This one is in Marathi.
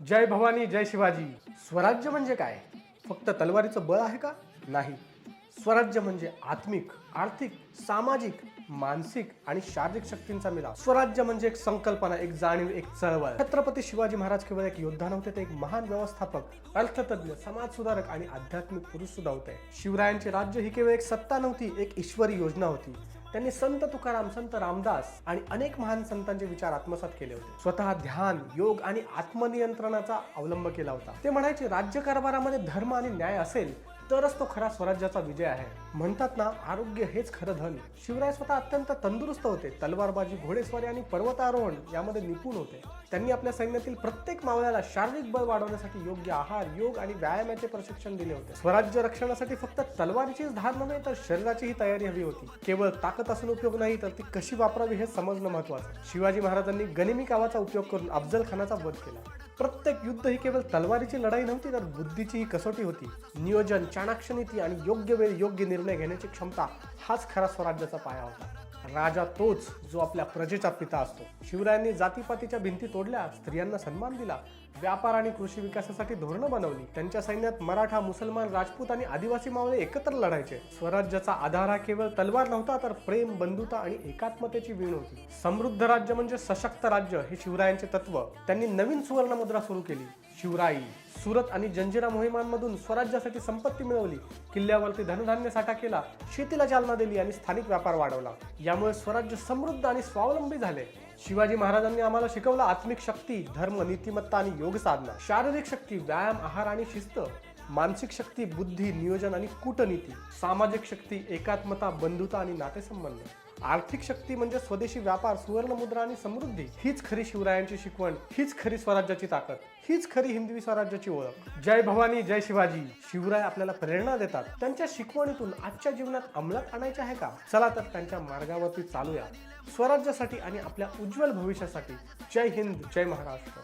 जय भवानी जय शिवाजी. स्वराज्य म्हणजे काय? फक्त तलवारीचं बळ आहे का? नाही. स्वराज्य म्हणजे आत्मिक आर्थिक सामाजिक मानसिक आणि शारीरिक शक्तींचा मिलाप स्वराज्य म्हणजे एक संकल्पना एक जाणीव एक चळवळ. छत्रपती शिवाजी महाराज केवळ एक योद्धा नव्हते ते एक महान व्यवस्थापक अर्थतज्ञ समाज सुधारक आणि आध्यात्मिक पुरुष सुद्धा होते. शिवरायांचे राज्य ही केवळ एक सत्ता नव्हती एक ईश्वरी योजना होती. त्यांनी संत तुकाराम संत रामदास आणि अनेक महान संतांचे विचार आत्मसात केले होते. स्वतः ध्यान योग आणि आत्मनियंत्रणाचा अवलंब केला होता. ते म्हणायचे राज्यकारभारामध्ये धर्म आणि न्याय असेल तरच तो खरा स्वराज्याचा विजय आहे. म्हणतात ना आरोग्य हेच खरं धन. शिवराय स्वतः अत्यंत तंदुरुस्त होते. तलवारबाजी घोडेस्वारी आणि पर्वतारोहण यामध्ये निपुण होते. त्यांनी आपल्या सैन्यातील प्रत्येक मावळ्याला शारीरिक बळ वाढवण्यासाठी योग्य आहार योग आणि व्यायामाचे प्रशिक्षण दिले होते. स्वराज्य रक्षणासाठी फक्त तलवारीचीच धार नव्हे तर शरीराचीही तयारी हवी होती. केवळ ताकद असून उपयोग नाही तर ती कशी वापरावी हे समजणं महत्वाचं शिवाजी महाराजांनी गनिमी कावाचा उपयोग करून अफजल खानाचा वध केला. प्रत्येक युद्ध ही केवळ तलवारीची लढाई नव्हती तर बुद्धीची ही कसोटी होती. नियोजन चाणाक्ष नीती आणि योग्य वेळी योग्य निर्णय घेण्याची क्षमता हाच खरा स्वराज्याचा पाया होता. राजा तोच जो आपल्या प्रजेचा पिता असतो. शिवरायांनी जातीपातीच्या भिंती तोडल्या स्त्रियांना सन्मान दिला. व्यापार आणि कृषी विकासासाठी धोरणं बनवली. त्यांच्या सैन्यात मराठा मुसलमान राजपूत आणि आदिवासी मावळे एकत्र लढायचे. स्वराज्याचा आधार हा केवळ तलवार नव्हता तर प्रेम बंधुता आणि एकात्मतेची वीण होती. समृद्ध राज्य म्हणजे सशक्त राज्य हे शिवरायांचे तत्व. त्यांनी नवीन सुवर्ण मुद्रा सुरू केली. शिवराई. सुरत आणि जंजिरा मोहिमांमधून स्वराज्यासाठी संपत्ती मिळवली. किल्ल्यावरती धनधान्य साठा केला शेतीला चालना दिली आणि स्थानिक व्यापार वाढवला. यामुळे स्वराज्य समृद्ध आणि स्वावलंबी झाले. शिवाजी महाराजांनी आम्हाला शिकवलं आत्मिक शक्ती धर्म नीतिमत्ता आणि योग साधना. शारीरिक शक्ती व्यायाम आहार आणि शिस्त. मानसिक शक्ती बुद्धी नियोजन आणि कूटनीती सामाजिक शक्ती एकात्मता बंधुता आणि नातेसंबंध. आर्थिक शक्ती म्हणजे स्वदेशी व्यापार सुवर्ण मुद्रा आणि समृद्धी. हीच खरी शिवरायांची शिकवण हीच खरी स्वराज्याची ताकद हीच खरी हिंदवी स्वराज्याची ओळख. जय भवानी जय शिवाजी. शिवराय आपल्याला प्रेरणा देतात. त्यांच्या शिकवणीतून आजच्या जीवनात अंमलात आणायचे आहे का? चला तर त्यांच्या मार्गावरती चालूया. स्वराज्यासाठी आणि आपल्या उज्ज्वल भविष्यासाठी. जय हिंद जय महाराष्ट्र.